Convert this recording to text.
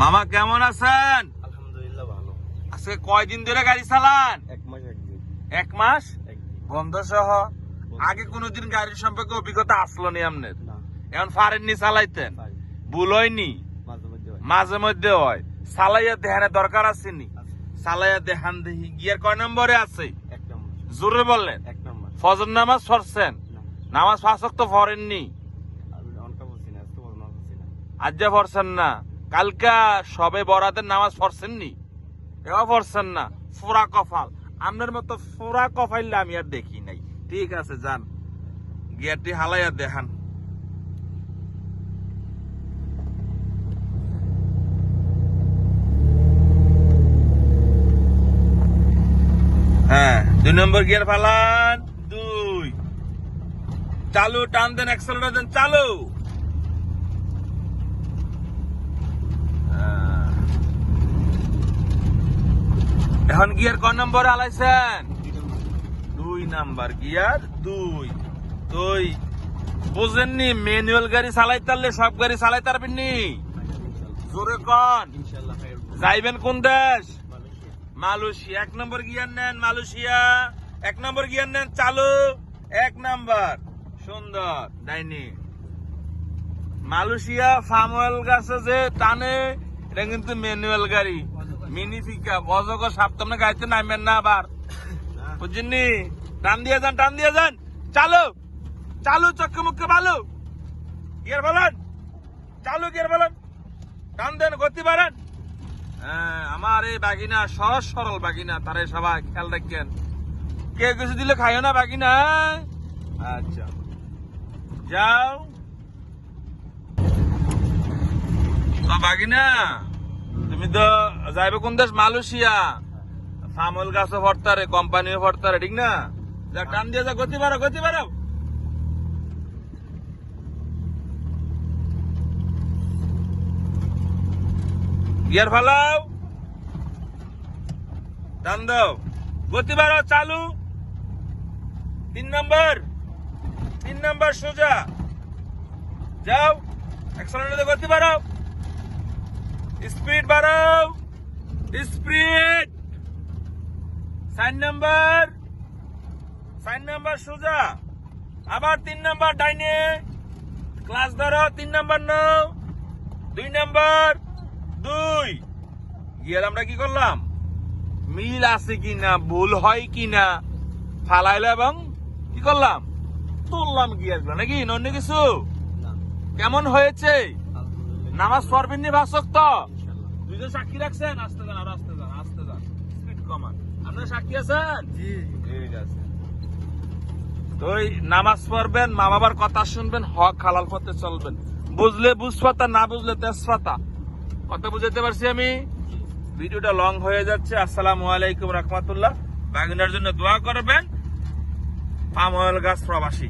মামা কেমন আছেন? আলহামদুলিল্লাহ ভালো। আজকে কয়দিন ধরে গাড়ি চালান? এক মাস এক মাস? বন্ধ সহ আগে কোনোদিন গাড়ির সম্পর্কে অভিজ্ঞতা আসলো নি আপনার? এখন ফারেননি চালাইতেন? ভুল হয়নি? মাঝে মধ্যে হয়। সালাইয়া দেহানে দরকার আছে নি? আছে। চালাইয়া দেহান দেহি গিয়ার কয় নম্বরে আছে? জোরে বললেন। এক নম্বর। ফজর নামাজ পড়ছেন? না। নামাজ ফাঁসক তো আমি অনকা বলছি না। কালকা সবে বরাতের নামাজ পড়ছেন নি এও পড়ছেন না। ফোরা কফাল। আপনার মতো ফোরা কফাইলে আমি আর দেখি নাই। ঠিক আছে, যান। গিয়ারটি হালাইয়া দেখান। হ্যাঁ দুই নম্বর গিয়ার ফালান। দুই। চালু, টান দেন অ্যাক্সেলারেটর দেন, চালু। এখন গিয়ার ক নম্বর আলাইছেন? দুই নাম্বার গিয়ার দুই। তুই বুঝেননি ম্যানুয়াল গাড়ি চালাই তারলে সব গাড়ি চালাই তারবেননি জোরে কন। যাইবেন কোন দেশ? মালয়েশিয়া। মালয়েশিয়া এক নম্বর গিয়ার নেন মালয়েশিয়া। এক নম্বর গিয়ার নেন চালু। এক নাম্বার। সুন্দর ডাইনি। মালয়েশিয়া ফার্ম অয়েল গাছে যে টানে এটা কিন্তু ম্যানুয়াল গাড়ি। মিনি পিকআপ অজগর সাপ্তাহ গাড়িতে নামবেন না আবার। বুঝছেননি? টান দিয়ে যান টান দিয়ে যান। চালু চালু চক্কে মুখে ভালো গিয়ার বলেন চালু গিয়ার বলেন। টান দেন গতি বাড়ান। হ্যাঁ, আমার এই বাগিনা সহজ সরল বাগিনা তারে সবাই খেয়াল রাখেন। কে কিছু দিলে খাইও না বাগিনা হ্যাঁ? আচ্ছা। যাও। বাগিনা তুমি তো যাইবে কোন দেশ? মালয়েশিয়া। ফার্মল গাছও ভরতারে কোম্পানিও ভরতারে ঠিক না? যা টান দিয়ে যা, গতি বাড়াও গতি বাড়াও। গিয়ার ফালাও। টান দাও। গতি বাড়াও, চালু। তিন নম্বর। তিন নম্বর সোজা। যাও। অ্যাক্সেলারেটর গতি বাড়াও। স্পিড বাড়াও। Speed. Sign number. Sign number সোজা। আবার তিন নাম্বার ডাইনে। ক্লাস ধরো তিন নাম্বার নাও। দুই নাম্বার। দুই। গিয়ার আমরা কি করলাম? মিল আছে কিনা ভুল হয় কিনা ফালাইলো এবং কি করলাম? তুললাম গিয়ারগুলো নাকি? অন্য কিছু? কেমন হয়েছে? নামাজ পড়বেন নি ভাষক তো। দুইজন সাক্ষী রাখছেন? আসতে যান আর আসতে যান আসতে যান। স্পিড কমান। আপনারা সাক্ষী আছেন? জি ঠিক আছে। তো নামাজ পড়বেন মা বাবার কথা শুনবেন হক হালাল পথে চলবেন। বুঝলে বুঝপাতা না বুঝলে তেজপাতা কথা বুঝাতে পারছি আমি? ভিডিওটা লং হয়ে যাচ্ছে। আসসালামু আলাইকুম রহমতুল্লাহ। বাগিনার জন্য দোয়া করবেন। পাম অয়েল গাছ প্রবাসী।